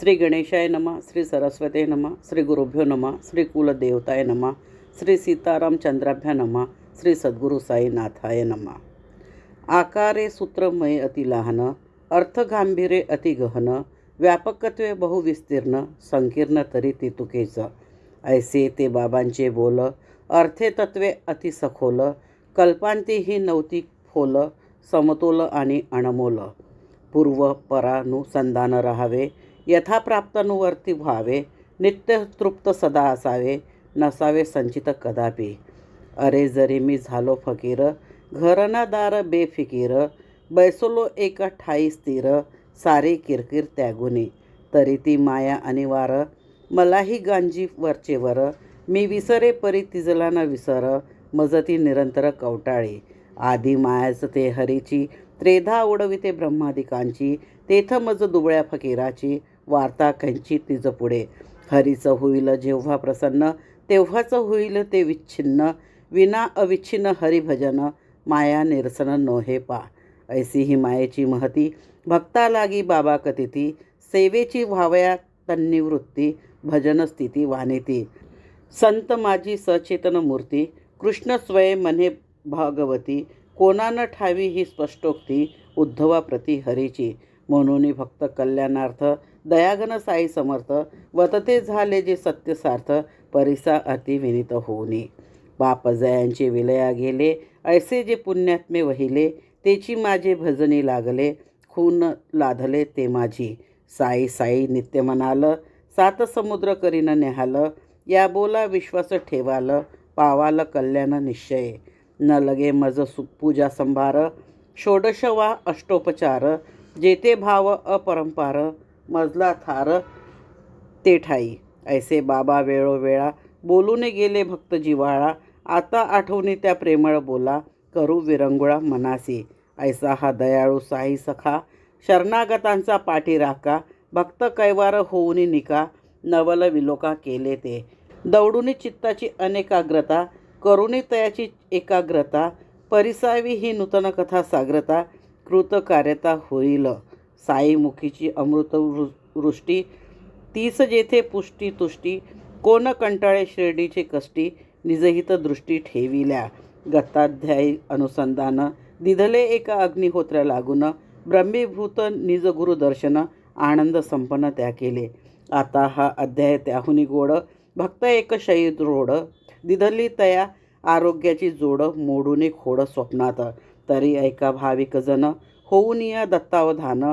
श्री गणेशाय नमः श्री सरस्वते नमः श्री गुरुभ्यो नमः श्री कुलदेवताय नमः श्री सीताराम चंद्राभ्या नमः श्री सद्गुरु साईनाथाय नमः। आकारे सूत्रमय अति लहान अतिगहन अति गहन व्यापकत्वे बहुविस्तीर्ण संकीर्ण तरी तितुकेचं ऐसे ते बाबांचे बोल अर्थे तत्वे अति सखोल कल्पांती ही नवती फोल समतोल आणि अणमोल. पूर्व परानुसंधान राहावे यथाप्राप्तनुवर्ती व्हावे नित्य तृप्त सदा असावे नसावे संचित कदापि. अरे जरी मी झालो फकीर घरनादार बेफिकीर बैसलो एका ठाई स्थिर सारी किरकिर त्यागुनी तरी ती माया अनिवार मलाही गांजी वरचे वर मी विसरे परी तिजला न विसर मजती निरंतर कवटाळी. आधी मायाच ते हरीची त्रेधा उडविते ब्रह्मादिकांची तेथ मज दुबळ्या फकीराची वार्ता खंची तिज पुढे. हरीचं होईल जेव्हा प्रसन्न तेव्हाच होईल ते विच्छिन्न. विना अविच्छिन्न हरिभजन माया निरसन नोहे पा. ऐसी ही मायेची महती भक्ता लागी बाबा कथिती सेवेची व्हावया तन्निवृत्ती भजन स्थिती वानेती. संत माझी सचेतन मूर्ती कृष्ण स्वयं मने भागवती कोणानं ठावी ही स्पष्टोक्ती उद्धवा प्रति हरीची. म्हणून भक्त कल्याणार्थ दयागन साई समर्थ वतते झाले जे सत्य सार्थ परिसा अति विनित बाप जयांचे विलया गेले ऐसे जे पुण्यात्मे वहिले तेची माझे भजनी लागले खून लाधले ते माझी. साई साई नित्य म्हणाल सात समुद्र करीन नेहाल या बोला विश्वास ठेवाल पावाल कल्याण निश्चय. न लगे मज सु पूजा संभार षोडश वा अष्टोपचार जेते भाव अपरंपार मजला थार ते ठाई. ऐसे बाबा वेळोवेळा बोलूने गेले भक्त जिव्हाळा. आता आठवणी त्या प्रेमळ बोला करू विरंगुळा मनासी. ऐसा हा दयाळू साई सखा. शरणागतांचा पाठी राखा. भक्त कैवार होऊनी निका. नवल विलोका केले ते. दौडूनी चित्ताची अनेकाग्रता करुणी तयाची एकाग्रता. परिसावी ही नूतन कथा साग्रता. कृतकार्यता होईल. साईमुखीची अमृत वृष्टी तीस जेथे पुष्टी तुष्टी कोण कंटाळे शिर्डीचे कष्टी निजहित दृष्टी ठेविल्या. गत्ताध्यायी अनुसंधान दिधले एका अग्निहोत्र्या लागून ब्रह्मीभूत निज गुरुदर्शन आनंद संपन्न त्या केले. आता हा अध्याय त्याहुनी गोड भक्त एक शहीद रोड दिधली तया आरोग्याची जोड मोडून खोड स्वप्नात. तरी ऐका भाविक जन होऊन या दत्तावधान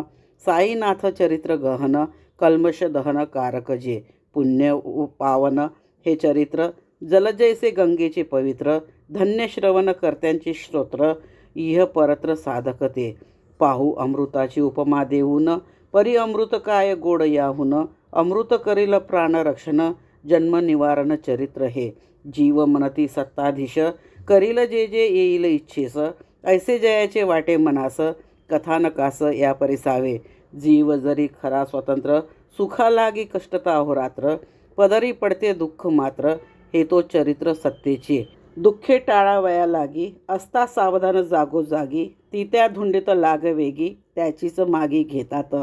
साईनाथ चरित्र गहन कल्मश दहन कारक जे पुण्य पावन हे चरित्र जलजैसे गंगेचे पवित्र धन्य श्रवण कर्त्यांचे स्तोत्र इह परत्र साधक ते. पाहू अमृताची उपमा देऊन परी अमृत काय गोड याहून अमृत करील प्राणरक्षण जन्मनिवारण चरित्र हे. जीव मनती सत्ताधीश करील जे जे येईल इच्छेस ऐसे जयाचे वाटे मनास कथानकास या परिसावे. जीव जरी खरा स्वतंत्र सुखा लागी कष्टता अहोरात्र पदरी पडते दुःख मात्र हे तो चरित्र सत्तेचे. दुःखे टाळावया लागी असता सावधान जागोजागी ती त्या धुंडीत लाग वेगी त्याचीच मागी घेतात.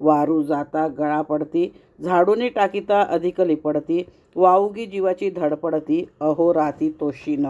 वारू जाता गळा पडती झाडूनी टाकीता अधिक लिपडती वाऊगी जीवाची धडपडती अहो राती तोशीन.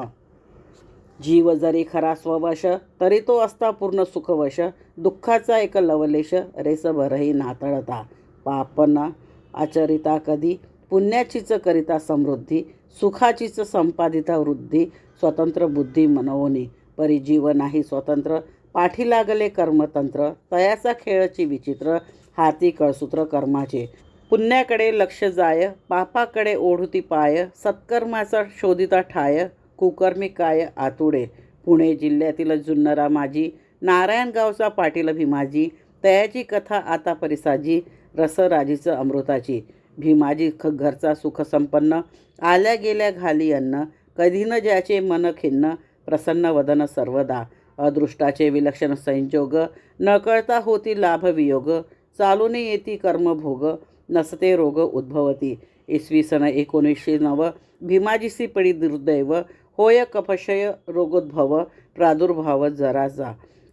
जीव जरी खरा स्ववश तरी तो असता पूर्ण सुखवश. दुःखाचा एक लवलेश रेस भरही नातळता. पापना आचरिता कधी पुण्याचीच करिता समृद्धी सुखाचीच संपादिता वृद्धी स्वतंत्र बुद्धी मनवोनी परी जीव नाही स्वतंत्र पाठी लागले कर्मतंत्र तयाचा खेळची विचित्र हाती कळसूत्र कर्माचे. पुण्याकडे लक्ष जाय पापाकडे ओढती पाय सत्कर्माचा शोधिता ठाय. कुकर्मी काय आतुडे. पुणे जिल्ह्यातील जुन्नरा माझी नारायणगावचा पाटील भीमाजी तयाची कथा आता परिसाजी रसराजीचं अमृताची. भीमाजी ख घरचा सुखसंपन्न आल्या गेल्या घाली अन्न कधी न ज्याचे मन खिन्न प्रसन्न वदन सर्वदा. अदृष्टाचे विलक्षण संयोग न कळता होती लाभवियोग चालून येती कर्मभोग नसते रोग उद्भवती. इसवी सन एकोणीसशे नव भीमाजीसी पडी दुर्दैव होय कपशय रोगोद्भव प्रादुर्भाव जराजा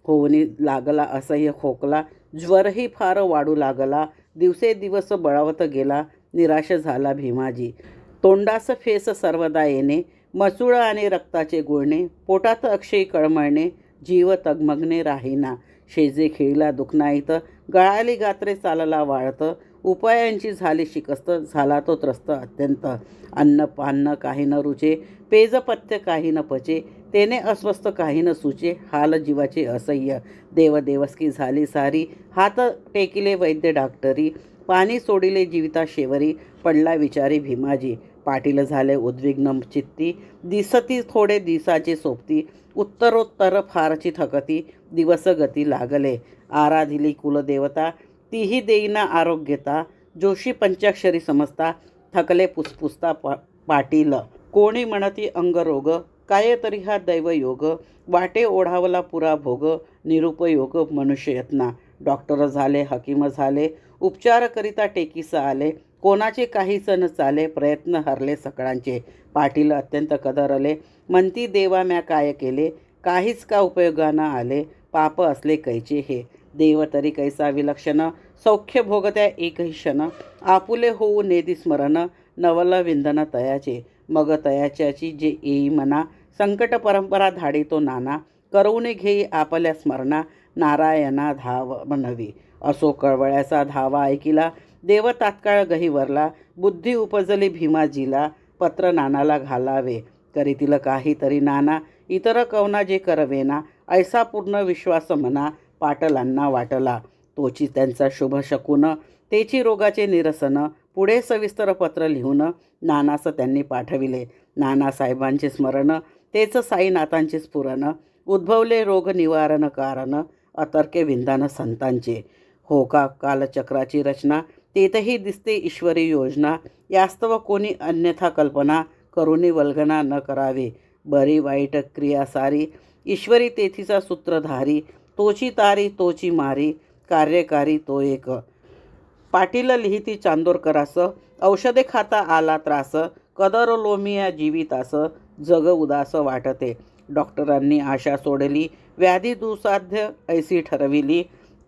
होऊनी लागला असह्य खोकला ज्वरही फार वाढू लागला. दिवसेदिवस बळावत गेला निराश झाला भीमाजी. तोंडास फेस सर्वदा येणे मसूळ आणि रक्ताचे गुळणे पोटात अक्षय कळमळणे जीव तगमगणे राहीना. शेजे खेळीला दुखनाईत गळाली गात्रे चालला वाळतं उपायांची झाली शिकस्त झाला तो त्रस्त अत्यंत. अन्न पान्न काही न रुचे पेजपथ्य काही न पचे तेने अस्वस्थ काही न सुचे हाल जीवाचे असह्य. देवदेवस्की झाली सारी हात टेकिले वैद्य डॉक्टरी पाणी सोडिले जीविता शेवरी पडला विचारी भीमाजी. पाटील झाले उद्विग्न चित्ती दिसती थोडे दिसाचे सोबती उत्तरोत्तर फारची थकती दिवस गती लागले. आराधिली कुलदेवता तीही देईना आरोग्यता जोशी पंचाक्षरी समजता थकले पुसपुसता पा पाटील. कोणी म्हणती अंगरोग काय तरी हा दैवयोग वाटे ओढावला पुरा भोग निरुपयोग मनुष्ययत्ना डॉक्टर झाले हकीम झाले उपचार करिता आले कोणाचे काही सण चाले प्रयत्न हरले सकळांचे पाटील अत्यंत कदरले म्हणती देवा म्या काय केले काहीच का उपयोगानं आले पाप असले कैचे हे? देव तरी कैसा विलक्षण सौख्य भोगत्या एकही क्षण. आपुले होऊ नेदी स्मरण नवल विंदन तयाचे. मग तयाच्याची जे येई मना संकट परंपरा धाडी तो नाना. करवणे घेई आपल्या स्मरणा नारायणा धाव म्हणवी. असो कळवळ्याचा धावा ऐकिला देव तात्काळ गहीवरला बुद्धी उपजली भीमाजीला पत्र नानाला घालावे. करीतील काहीतरी नाना इतर कवना जे करवेना. ऐसा पूर्ण विश्वास मना पाटलांना वाटला. तोची त्यांचा शुभ शकून तेची रोगाचे निरसन पुढे सविस्तर पत्र लिहून नानासं त्यांनी पाठविले. नानासाहेबांचे स्मरण तेच साईनाथांचे स्फुरण उद्भवले रोग निवारण कारण अतर्के विंदान संतांचे. हो का कालचक्राची रचना तेथही दिसते ईश्वरी योजना यास्तव कोणी अन्यथा कल्पना करुणी वल्गना न करावी. बरी वाईट क्रिया सारी ईश्वरी तेथीचा सूत्रधारी तोची तारी तोची मारी कार्यकारी तो एक. पाटील लिहिती चांदोरकरास औषधे खाता आला त्रास कदर लोमिया जीवितास जग उदास वाटते. डॉक्टरांनी आशा सोडली व्याधी दुसाध्य ऐसी ठरविली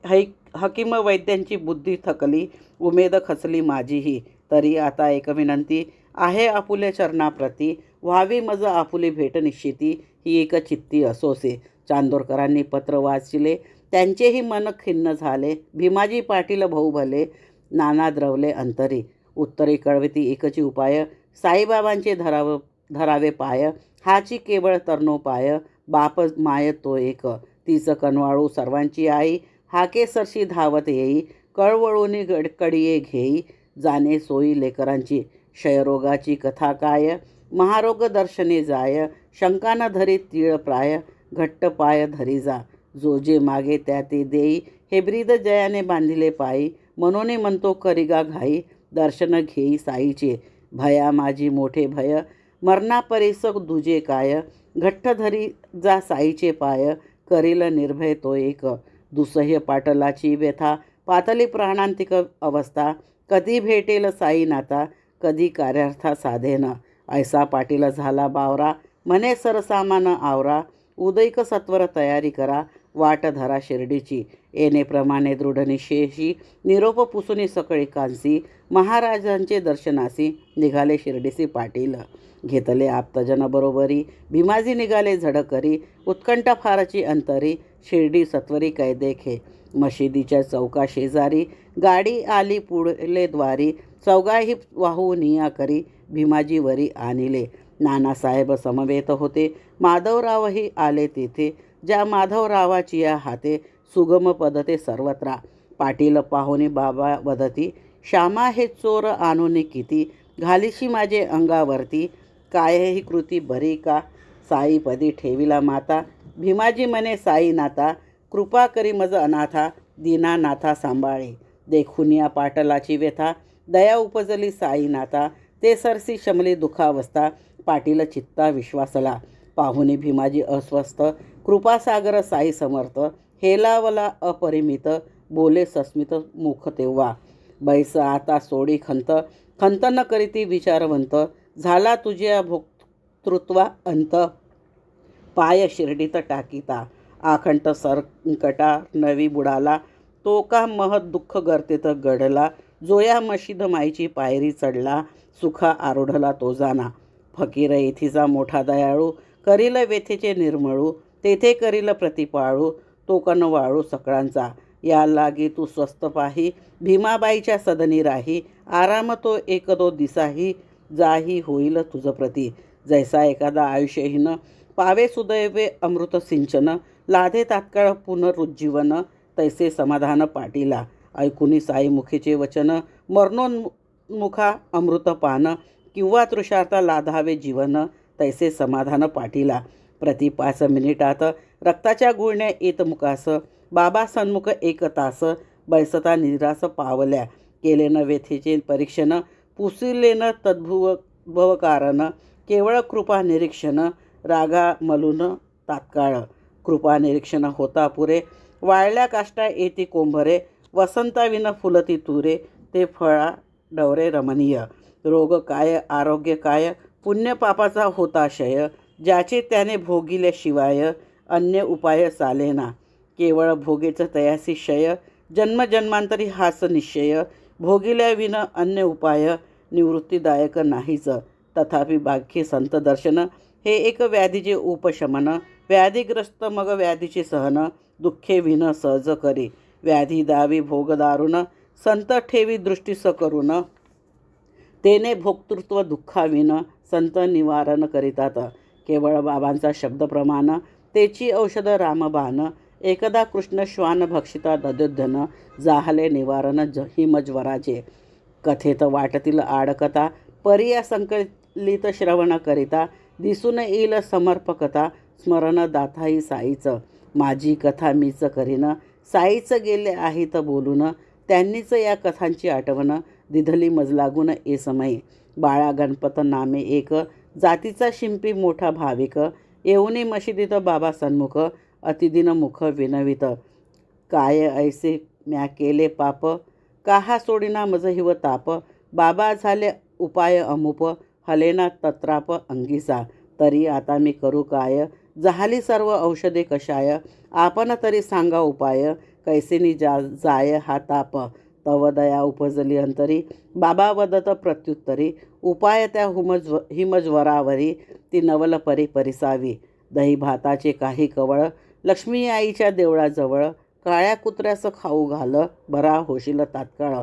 है हकीम वैद्यांची बुद्धी थकली उमेद खचली माझीही. तरी आता एक विनंती आहे आपुले चरणाप्रती व्हावी मज आपुली भेट निश्चिती ही एक चित्ती असोसे. चांदोरकरांनी पत्र वाचले. त्यांचेही मन खिन्न झाले. भीमाजी पाटील भाऊ भले नाना द्रवले अंतरी. उत्तरी कळविती एकची उपाय साईबाबांचे धराव धरावे पाय. हाची केवळ तरणोपाय बाप माय तो एक. तीच कनवाळू सर्वांची आई. हाके सरशी धावत येई. कळवळूनी गड कडिये घेई. जाणे सोयी लेकरांची. क्षयरोगाची कथा काय? महारोग दर्शने जाय. शंकान धरी तीळ प्राय. घट्ट पाय धरी जा. जो जे मागे त्या ते देई. हे ब्रीद जयाने बांधिले पायी. मनोने म्हणतो करिगा घाई. दर्शन घेई साईचे. भया माझी मोठे भय. मरणा परिस दुजे काय. घट्ट धरी जा साईचे पाय. करील निर्भय तो एक. दुसह्य पाटलाची व्यथा. पातली प्राणांतिक अवस्था. कधी भेटेल साई नाता. कधी कार्यार्था साधेन. ऐसा पाटील झाला बावरा. मने सरसामान आवरा. उदयक सत्वर तयारी करा. वाट धरा शिर्डीची. येणेप्रमाणे दृढनिशेषी निरोप पुसुनी सकळी कांसी महाराजांचे दर्शनासी निघाले शिर्डीसी पाटील. घेतले आप्तजनबरोबरी भीमाजी निघाले झडकरी उत्कंठा फारची अंतरी शिर्डी सत्वरी कैदेखे मशिदीच्या चौका शेजारी गाडी आली पुढले द्वारी चौगाही वाहून निया करी भीमाजीवरी आणिले. नानासाहेब समवेत होते. माधवरावही आले तेथे. ज्या माधवरावाची या हाते सुगम पदते सर्वत्रा. पाटील पाहुणे बाबा वदती श्यामा हे चोर आणून किती? घालीशी माझे अंगावरती. कायही कृती बरी का? साईपदी ठेविला माता. भीमाजी मने साईनाथा कृपा करी मज अनाथा. दीनानाथा सांभाळे. देखून या पाटलाची व्यथा. दया उपजली साईनाथा ते सरसी शमली दुखावस्था. पाटील चित्ता विश्वासला पाहुणे भीमाजी अस्वस्थ. कृपासागर साई समर्थ हेलावला अपरिमित बोले सस्मित मुख तेव्हा. बैस आता सोडी खंत खंत न करीती विचारवंत झाला तुझ्या भोक्तृत्वा अंत. पाय शिर्डीत टाकीता आखंट सरकटा नवी बुडाला. तो का महत दुःख गर्तेत गडला जोया मशिद माईची पायरी चढला सुखा आरोढला तो जाना. फकीर येथीचा मोठा दयाळू करील वेथेचे निर्मळू तेथे करील प्रतिपाळू तो वाळू सकळांचा या लागी तू स्वस्त पाही भीमाबाईच्या सदनी राही आराम तो एक दो दिसाही जाही होईल तुझं प्रती. जैसा एखादा आयुष्यहीन पावे सुदैवे अमृत सिंचन लाधे तात्काळ पुनरुज्जीवन तैसे समाधान पाटीला. ऐकुनी साईमुखीचे वचन मरणोन्मुखा अमृतपान किंवा तृषार्था लाधावे जीवन तैसे समाधान पाटीला. प्रति पाच मिनिटात रक्ताच्या गुळण्या येत मुकास. बाबा सन्मुख एक तास बैसता निरास पावल्या. केलेनं व्यथेचे परीक्षण पुसिलेनं तद्भुव भवकारण केवळ कृपा निरीक्षण रागा मलून तात्काळ. कृपा निरीक्षण होता पुरे. वाळल्या काष्टा येती कोंभरे. वसंताविन फुलती तुरे. ते फळा डवरे रमणीय. रोग काय आरोग्य काय पुण्यपापाचा होता शय ज्याचे त्याने भोगिल्याशिवाय अन्य उपाय चालेना केवळ भोगेचं तयासी शय जन्मजन्मांतरी हाच निश्चय भोगिल्याविन अन्य उपाय निवृत्तीदायक नाहीच. तथापि बाकी संत दर्शन हे एक व्याधीचे उपशमन व्याधीग्रस्त मग व्याधीचे सहन दुःखे विन सहज करी. व्याधी दावी भोग दारुण संत ठेवी दृष्टी स करून तेने भोक्तृत्व दुःखाविनं संत निवारण करीतात. केवळ बाबांचा शब्दप्रमाण तेची औषध रामबाण एकदा कृष्ण श्वान भक्षिता ददुद्धन जाहले निवारण ज हिमज्वराचे कथेत वाटतील आडकथा परिया संकलित श्रवण करिता दिसून येईल समर्पकता स्मरण दाताही साईच. माझी कथा मीच करीन साईच गेले आहेत बोलून त्यांनीच या कथांची आठवण दिधली मजलागून ए समय. बाळा गणपत नामे एक. जातीचा शिंपी मोठा भाविक. येऊनी मशिदीत बाबा सन्मुख. अतिदिन मुख विनवित. काय ऐसे म्या केले पाप? काहा सोडिना मज हिव ताप? बाबा झाले उपाय अमुप. हलेना तत्राप अंगीसा. तरी आता मी करू काय? जहाली सर्व औषधे कशाय आपण तरी सांगा उपाय. कैसेनी जा जाय हा ताप. तव दया उपजली अंतरी बाबा वदत प्रत्युत्तरी उपाय त्या हुमज्व हिमज्वरावरी ती नवल परी परिसावी. दही भाताचे काही कवळ लक्ष्मी आईच्या देवळाजवळ काळ्या कुत्र्याचं खाऊ घाल बरा होशील तात्काळ.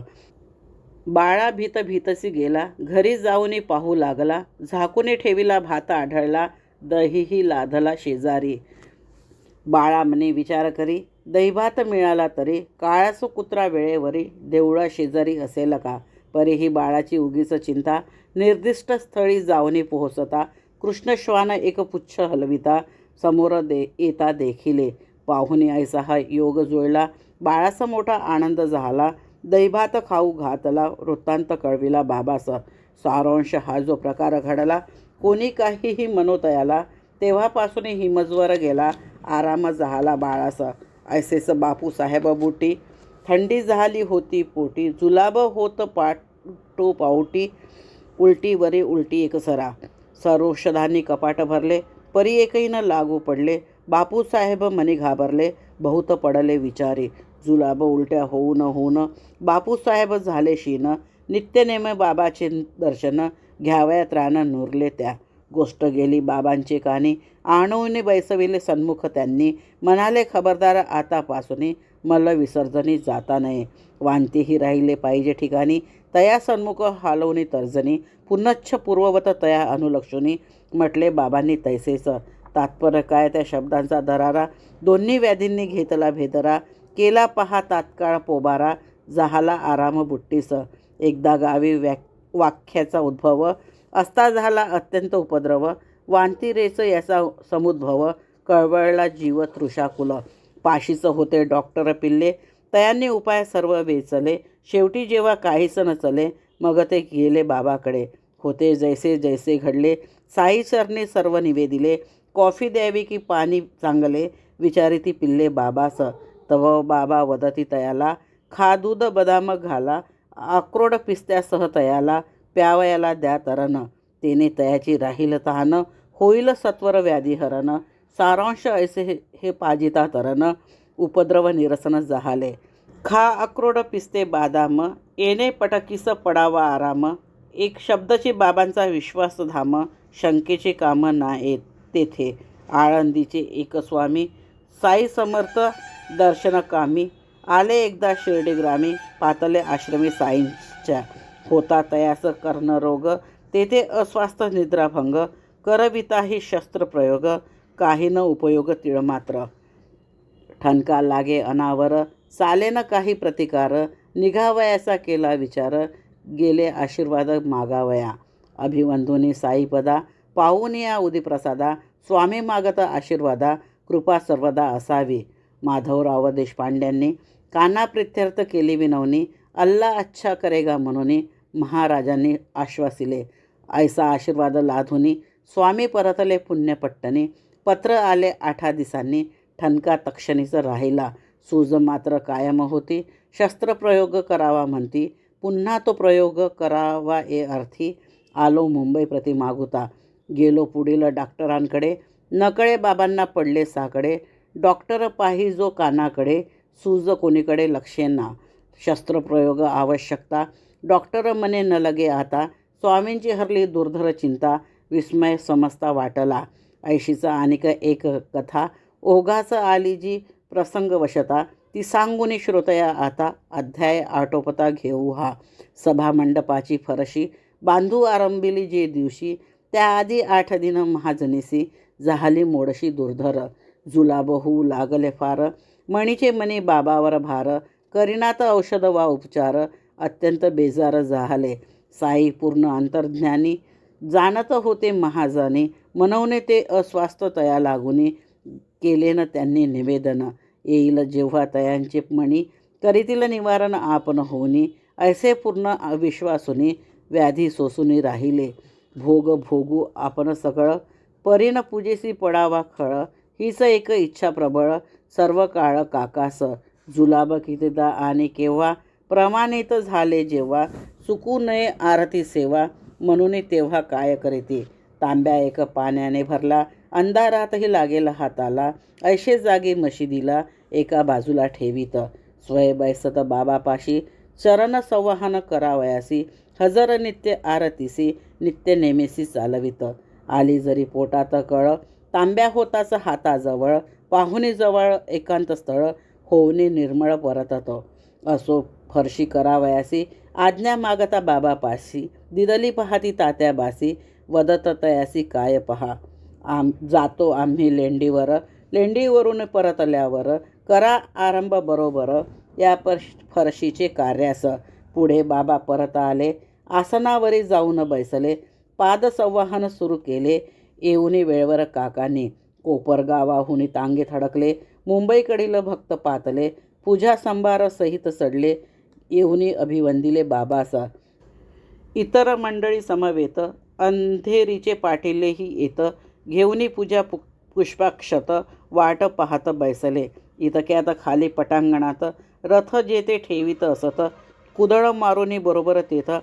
बाळा भीत भीतसी गेला घरी जाऊनी पाहू लागला झाकूने ठेविला भात आढळला दहीही लाधला शेजारी. बाळा म्हणे विचार करी दैवात मिळाला तरी काळासो कुत्रा वेळेवरी देवळा शेजारी असेल का? परी ही बाळाची उगीच चिंता निर्दिष्ट स्थळी जाऊनी पोहोचता कृष्णश्वान एक पुच्छ हलविता समोर दे येता देखिले. पाहुणे ऐसा हा योग जुळला बाळाचा मोठा आनंद झाला. दैभात खाऊ घातला वृत्तांत कळविला बाबास सारांश हा जो प्रकार घडला कोणी काहीही मनोतयाला तेव्हापासून हिमजवर गेला आराम झाला बाळाचा. ऐसेच बापू साहेब बुटी थंडी झाली होती पोटी जुलाब होत पाटो पावटी उलटी वरे उलटी एक सरा. सरोषधानी कपाट भरले परी एकही न लागू पडले. बापूसाहेब मनी घाबरले बहुत पडले विचारी. जुलाब उलट्या होऊन होऊन बापूसाहेब झाले शीन. नित्यनेम बाबाचे दर्शन घ्यावयात रानं नुरले त्या. गोष्ट गेली बाबांची कानी आणून बैसविले सन्मुख त्यांनी. म्हणाले खबरदार आतापासून मल विसर्जनी जाता नये. वांतीही राहिले पाहिजे ठिकाणी. तया सन्मुख हालवणी तर्जनी. पुनच्छ पूर्ववत तया अनुलक्षणी म्हटले बाबांनी तैसेचं. तात्पर्य काय? त्या शब्दांचा दरारा. दोन्ही व्याधींनी घेतला भेदरा. केला पहा तात्काळ पोबारा. जहाला आराम बुट्टीस. एकदा गावी व्या वाक्याचा उद्भव. असता झाला अत्यंत उपद्रव. वांतिरेचं याचा समुद्भव कळवळला जीव तृषाकुल. पाशीचं होते डॉक्टर पिल्ले. तयांनी उपाय सर्व वेचले. शेवटी जेव्हा काहीच न चले मग ते गेले बाबाकडे. होते जैसे जैसे घडले. साई सरने सर्व निवेदिले. कॉफी द्यावी की पाणी चांगले? विचारी ती पिल्ले बाबास. तव बाबा वदती तयाला. खा दूध बदाम घाला. अक्रोड पिस्त्यासह तयाला. प्यावयाला द्या तरण तेने तयाची राहील तहानं होईल सत्वर व्याधीहरण सारांश ऐसे हे हे पाजिता तरण. उपद्रव निरसन जहाले. खा अक्रोड पिस्ते बादाम. येणे पटकीस पडावा आराम. एक शब्दची बाबांचा विश्वास धाम. शंकेचे काम ना येत तेथे. आळंदीचे एक स्वामी. साई समर्थ दर्शनकामी. आले एकदा शिर्डी ग्रामी पातले आश्रमी साईंच्या. होता तयास कर्णरोग. तेथे अस्वास्थ निद्राभंग करविताही शस्त्रप्रयोग काही न उपयोग तिळमात्र. ठणका लागे अनावर चालेन काही प्रतिकार निघावयाचा केला विचार गेले आशीर्वाद मागावया. अभिवंधुनी साईपदा पाहून या उदिप्रसादा स्वामी मागत आशीर्वादा कृपा सर्वदा असावी. माधवराव देशपांड्यांनी कानाप्रित्यर्थ केली विनवणी अल्ला अच्छा करेगा म्हणून महाराजांनी आश्वासिले. ऐसा आशीर्वाद लाधुनी स्वामी परतले पुण्यपट्टणी. पत्र आले आठा दिसांनी. ठणका तक्षणीचं राहिला. सूज मात्र कायम होती. शस्त्रप्रयोग करावा म्हणती. पुन्हा तो प्रयोग करावा ए अर्थी. आलो मुंबई प्रति मागुता. गेलो पुढील डॉक्टरांकडे. नकळे बाबांना पडले साकडे. डॉक्टर पाही जो कानाकडे. सूज कोणीकडे लक्षेना शस्त्रप्रयोग आवश्यकता. डॉक्टर मने न लगे आता. स्वामींची हरली दुर्धर चिंता विस्मय समजता वाटला. ऐशीचा अनिक एक कथा ओघाचं आली जी प्रसंगवशता ती सांगून श्रोतया आता अध्याय आटोपता घेऊ हा. सभामंडपाची फरशी बांधू आरंभिली जे दिवशी त्याआधी आठ दिन महाजनीसी झाली मोडशी दुर्धर. जुलाब होऊ लागले फार मणीचे मनी बाबावर भार करिणात औषध वा उपचार अत्यंत बेजार झाले साई पूर्ण अंतर्ज्ञानी जाणत होते महाजाने मनवणे ते अस्वास्थ तया लागुनी केले न त्यांनी निवेदन. येईल जेव्हा तयांचे मणी करीतील निवारण आपण होऊनी ऐसे पूर्ण विश्वासुनी व्याधी सोसूनी राहिले. भोग भोगू आपण सगळं परीन पूजेसी पडावा खळ हीच एक इच्छा प्रबळ सर्व काळ काकास. जुलाब कितीदा आणि केव्हा? प्रमाणित झाले जेव्हा? चुकू नये आरती सेवा म्हणून तेव्हा काय करीते? तांब्या एक पाण्याने भरला अंधारातही लागेल हाताला. ऐशे जागी मशिदीला एका बाजूला ठेवीत. स्वयंबैसत बाबापाशी चरण संवाहन करावयासी. हजर नित्य आरतीसी नित्य नेमेसी चालवित. आली जरी पोटात कळ तांब्या होताच हाताजवळ. पाहुणीजवळ एकांत स्थळ होऊने निर्मळ परतत. असो फरशी करावयासी आज्ञा मागता बाबापाशी दिदली पाहती तात्या बासी वदत तयासी काय पहा. आम जातो आम्ही लेंडीवर. लेंडीवरून परतल्यावर. करा आरंभ बरोबर. या पर फरशीचे कार्यास. पुढे बाबा परत आले. आसनावरी जाऊन बैसले. पादसंवाहन सुरू केले. येऊनी वेळेवर काकांनी कोपरगावाहून तांगे थडकले. मुंबईकडील भक्त पातले. पूजा संभार सहित चढले येऊनी अभिवंदिले बाबासा. इतर मंडळी समवेत अंधेरीचे पाटीलेही येत घेऊनी पूजा पु पुष्पाक्षत वाट पाहत बैसले. इतक्यात खाली पटांगणात रथ जेथे ठेवीत असत कुदळ मारुनी बरोबर तेथं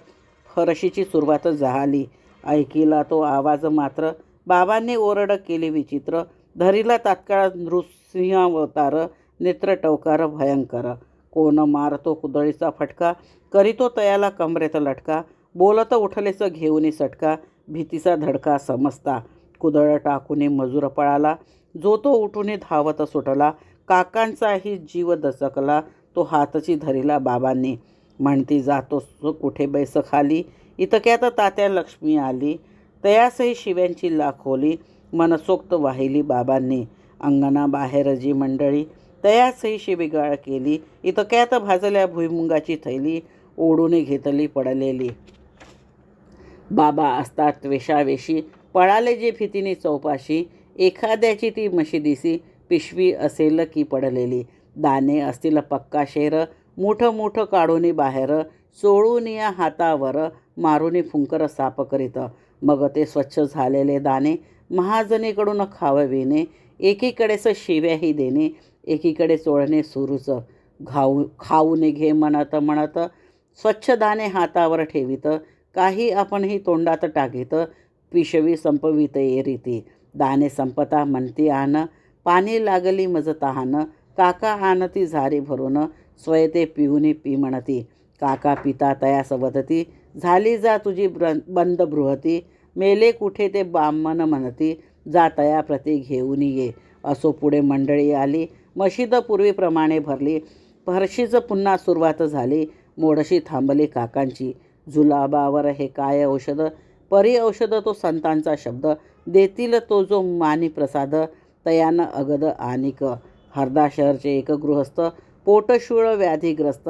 फरशीची सुरुवात झाली. ऐकिला तो आवाज मात्र बाबांनी ओरड केली विचित्र धरीला तात्काळ नृसिंहावतार नेत्र टवकार भयंकर. कोण मारतो कुदळीचा फटका करीतो तयाला कमरेत लटका बोलत उठलेचं घेऊनी सटका भीतीचा धडका समजता. कुदळ टाकूनी मजूर पळाला जो तो उठून धावत सुटला काकांचाही जीव दचकला तो हातची धरीला बाबांनी. म्हणती जातो कुठे बैस खाली? इतक्यात तात्या लक्ष्मी आली तयासही शिव्यांची लाखोली मनसोक्त वाहिली बाबांनी. अंगणाबाहेर जी मंडळी तयासही शिबिगाळ केली. इतक्यात भाजल्या भुईमुंगाची थैली ओढून घेतली पडलेली. बाबा असतात वेशावेशी पळाले जे भीतीने चौपाशी. एखाद्याची ती मशिदीसी पिशवी असेल की पडलेली. दाणे असतील पक्का शेर. मोठं मोठं काढून बाहेर. चोळून या हातावर मारुनी फुंकर साप करीत. मग ते स्वच्छ झालेले दाणे. महाजनीकडून खावविणे. एकीकडेच शिव्याही देणे. एकीकडे चोळणे सुरूच. घाऊ खाऊने घे म्हणत म्हणत स्वच्छदाने हातावर ठेवीत. काही आपणही तोंडात टाकीत. पिशवी संपवित रीती. दाने संपता म्हणती आण. पाणी लागली मज तहान. काका आणती झारी भरून. स्वयते पिऊनी पी म्हणती. काका पिता तयास वदती. झाली जा तुझी ब्र बंद बृहती. मेले कुठे ते बामन म्हणती. जा तया प्रती घेऊन ये. असो पुढे मंडळी आली. मशीद पूर्वीप्रमाणे भरली. फरशीचं पुन्हा सुरुवात झाली. मोडशी थांबली काकांची. जुलाबावर हे काय औषध? परी औषध तो संतांचा शब्द. देतील तो जो मानी प्रसाद. तयानं अगद आनिक. हरदा शहरचे एक गृहस्थ. पोटशूळ व्याधीग्रस्त.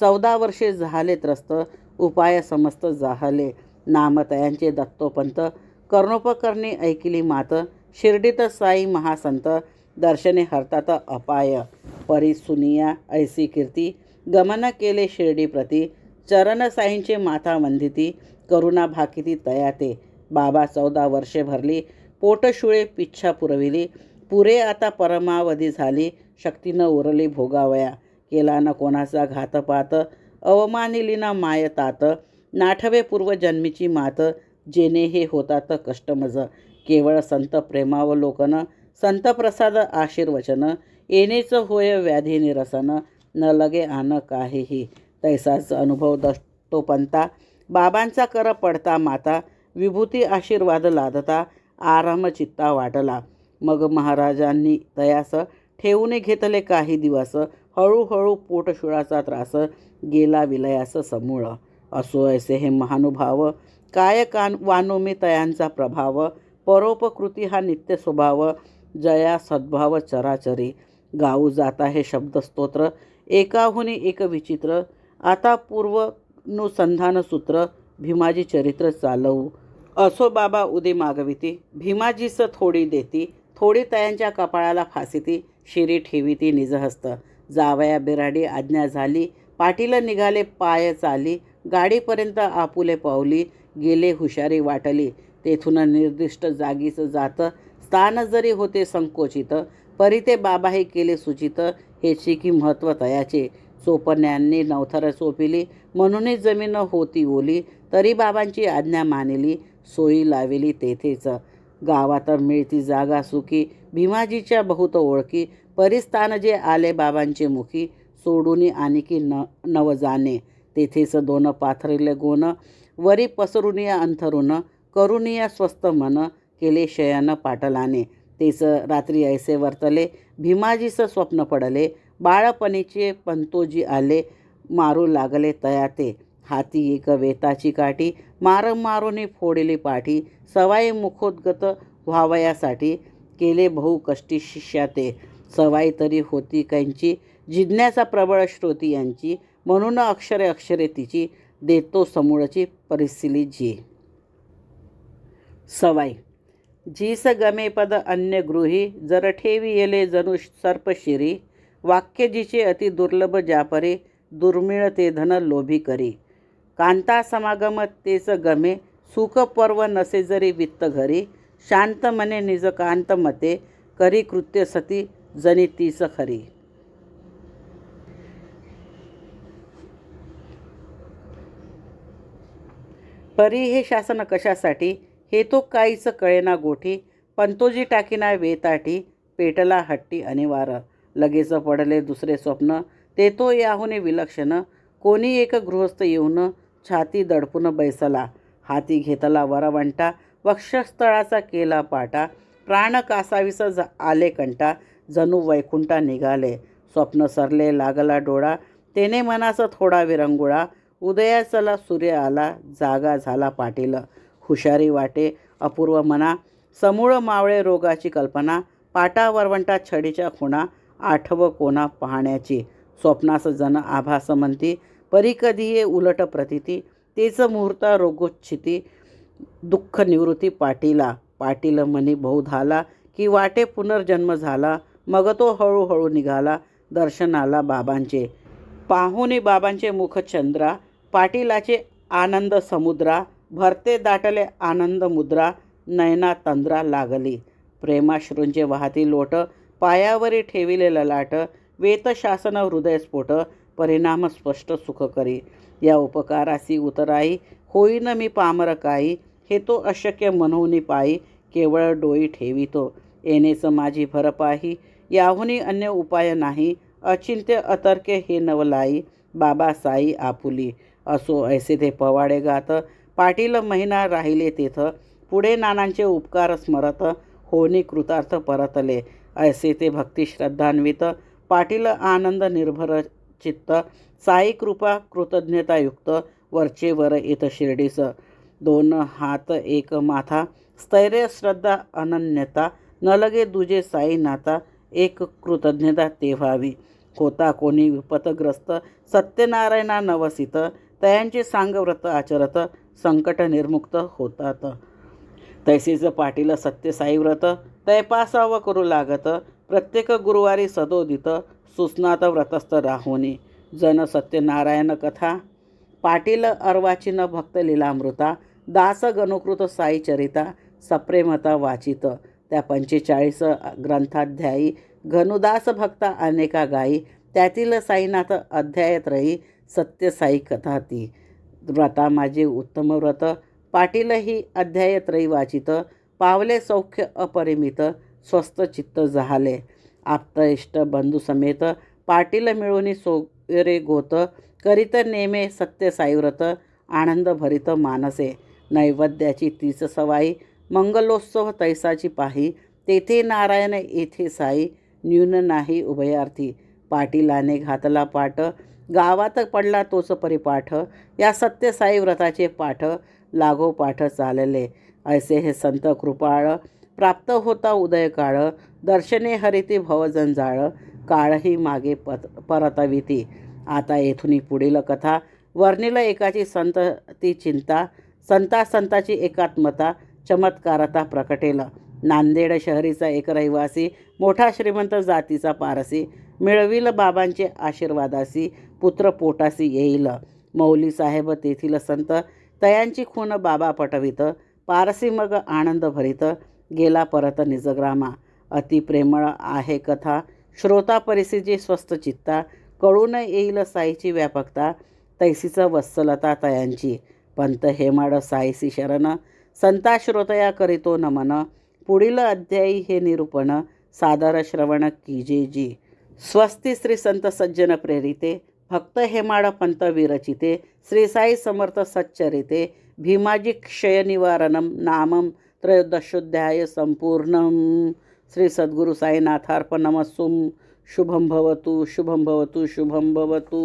चौदा वर्षे झाले त्रस्त. उपाय समस्त झाले नामतयांचे दत्तोपंत. कर्णोपकर्णी ऐकिली मात. शिर्डीत साई महासंत. दर्शने हरतात अपाय. परी सुनिया ऐसी कीर्ती गमन केले शिर्डी प्रती चरण साईंचे माथा वंदिती करुणा भाकिती तयाते बाबा चौदा वर्षे भरली पोटशुळे पिच्छा पुरविली पुरे आता परमावधी झाली शक्तीनं उरली भोगावया. केला न कोणाचा घातपात अवमानिली न मायतात नाठवे पूर्वजन्मीची मात जेने हे होतात कष्टमज. केवळ संत प्रेमावलोकन संतप्रसाद आशीर्वचन येणेचं होय व्याधी निरसन न लगे आन काहीही. तैसाच अनुभव दष्टोपंता बाबांचा कर पडता माता विभूती आशीर्वाद लादता आराम चित्ता वाटला. मग महाराजांनी तयास ठेवून घेतले काही दिवस हळूहळू पोटशुळाचा त्रास गेला विलयास समूळ. असो ऐसे हे महानुभाव काय कान वानोमी तयांचा प्रभाव परोपकृती हा नित्य स्वभाव जया सद्भाव चराचरी. गाऊ जाता हे शब्दस्तोत्र एकाहुनी एक विचित्र. आता पूर्वनुसंधान सूत्र. भीमाजी चरित्र चालवू. असो बाबा उदे मागविती. भीमाजीस थोडी देती. थोडी तयांच्या कपाळाला फासिती. शिरी ठेविती निजहस्त जावया बिराडी आज्ञा झाली. पाटील निघाले पाय चाली. गाडीपर्यंत आपुले पावली. गेले हुशारी वाटली. तेथून निर्दिष्ट जागीचं जातं. स्थान जरी होते संकोचित परी ते बाबाही केले सूचित. हे की महत्त्व तयाचे. चोपन्यांनी नवथर चोपिली म्हणूनही जमीन होती ओली. तरी बाबांची आज्ञा मानिली. सोयी लाविली तेथेच. गावात मिळती जागा सुखी. भीमाजीच्या बहुत ओळखी. परिस्थान जे आले बाबांचे मुखी. सोडून आणखी न नवजाने तेथेच दोन पाथरिले गोन वरी पसरुनिया अंथरुण. करुनिया स्वस्त मन. केले शयन पाटलाने तेच रात्री ऐसे वर्तले भीमाजीचं स्वप्न पडले. बाळपणीचे पंतोजी आले मारू लागले तयाते. हाती एक वेताची काठी मार मारूने फोडली पाठी. सवाई मुखोद्गत व्हावयासाठी केले बहु कष्टी शिष्या ते सवाई तरी होती कांची जिज्ञासा प्रबळ श्रोती यांची. म्हणून अक्षरे अक्षरे तिची देतो समूळची परिस्थिती जी. सवाई जीस गमे पद अन्य गृही जर ठेवी येले जणू सर्पशिरी वाक्य जिचे अति दुर्लभ जापरे दुर्मिळ ते धन लोभी करी. कांता समागम तेच गमे सुख पर्व नसे जरी वित्त घरी शांत मने निज कांत मते करी कृत्य सती जनी तीस खरी. परी हे शासन कशासाठी? हे तो काहीच कळेना गोठी पंतोजी टाकीना वेताटी पेटला हट्टी अनिवार लगेच पडले दुसरे स्वप्न ते तो याहुने विलक्षण. कोणी एक गृहस्थ येऊन छाती दडपून बैसला. हाती घेतला वरवंटा वक्षस्थळाचा केला पाटा. प्राण कासावीस ज आले कंटा जणू वैकुंठा निघाले. स्वप्न सरले लागला डोळा तेने मनाचा थोडा विरंगुळा. उदयाचला सूर्य आला जागा झाला पाटील. हुशारी वाटे अपूर्व मना समूळ मावळे रोगाची कल्पना पाटा वरवंटा छडीच्या खुणा आठव कोणा पाहण्याची स्वप्नास जन आभास म्हणती परी कधी ये उलट प्रतिती तेच मुहूर्त रोगोच्छिती दुःख निवृत्ती पाटीला पाटील मनी बहुधाला की वाटे पुनर्जन्म झाला मग तो हळूहळू निघाला दर्शनाला बाबांचे पाहुणे बाबांचे मुख चंद्रा पाटीलाचे आनंद समुद्रा भरते दाटले आनंद मुद्रा नयना तंद्रा लागली. प्रेमाश्रूंचे वाहती लोट पायावरी ठेविले ललाट वेतशासन हृदयस्फोट परिणाम स्पष्ट सुख करी. या उपकारासी उतराई होईन मी पामर काही हे तो अशक्य मनवनी पायी केवळ डोई ठेवितो. येणेच माझी भरपाही याहुनी अन्य उपाय नाही अचिंत्य अतर्के हे नवलाई बाबासाई आपुली. असो ऐसे ते पवाडे गात पाटील महिना राहिले तिथं. पुढे नानांचे उपकार स्मरत होनी कृतार्थ परतले. ऐसे ते भक्तिश्रद्धान्वित पाटील आनंद निर्भर चित्त. साई कृपा कृतज्ञतायुक्त. वरचे वर येत शिर्डीस. दोन हात एक माथा. स्थैर्य श्रद्धा अनन्यता. न लगे दुजे साई नाता. एक कृतज्ञता ते व्हावी होता कोणी विपतग्रस्त. सत्यनारायणा नवसित. तयांचे सांगव्रत आचरत. संकट निर्मुक्त होतात. तैसेच पाटील सत्यसाईव्रत तैपासाव करू लागत. प्रत्येक गुरुवारी सदोदित सुस्नात व्रतस्थ राहुनी. जन सत्यनारायण कथा. पाटील अर्वाचीन भक्त लीलामृता. दास गणुकृत साई चरिता. सप्रेमता वाचित. त्या पंचेचाळीस ग्रंथाध्यायी. घनुदास भक्ता अनेका गायी. त्यातील साईनाथ अध्यायत्रयी. सत्यसाई कथा ती व्रता माझे उत्तम व्रत. पाटीलही अध्यायत्रयी वाचित पावले सौख्य अपरिमित स्वस्त चित्त जहाले. आप्त इष्ट बंधू समेत पाटील मिळून सोयरे गोत करीत नेमे सत्य साईव्रत आनंद भरित मानसे. नैवेद्याची तीच सवाई मंगलोत्सव तैसाची पाही तेथे नारायण येथे साई न्यून नाही उभयार्थी. पाटीलाने घातला पाठ गावात पडला तोच परिपाठ या सत्यसाई व्रताचे पाठ लागो पाठ चालले. ऐसे हे संत कृपाळ. प्राप्त होता उदय काळ. दर्शने हरिती भवजंजाळ काळही मागे पत परतविती. आता येथून पुढील कथा. वर्णिल एकाची संत ती चिंता. संता संताची एकात्मता. चमत्कारता प्रकटेल. नांदेड शहरीचा एक रहिवासी. मोठा श्रीमंत जातीचा पारसी. मिळविल बाबांचे आशीर्वादासी पुत्र पोटासी येईल. मौली साहेब तेथील संत तयांची खून बाबा पटवित पारसी मग आनंद भरित गेला परत निजग्रामा. अति प्रेमळ आहे कथा श्रोता परिसीची स्वस्त चित्ता कळून येईल साईची व्यापकता तैसीचं वत्सलता तयांची. पंत हेमाड साईसी शरण संता श्रोतया करीतो नमन पुढील अध्यायी हे निरूपण सादर श्रवण कीजे जी. स्वस्ती श्री संत सज्जन प्रेरिते भक्त हेमाड पंत विरचिते श्री साई समर्थ सच्चरिते भीमाजी क्षय निवारणम नामम त्रयोदशोध्याय संपूर्ण श्री सद्गुरु साईनाथार्पणमस्सुम शुभम भवतु शुभम भवतु शुभम भवतु।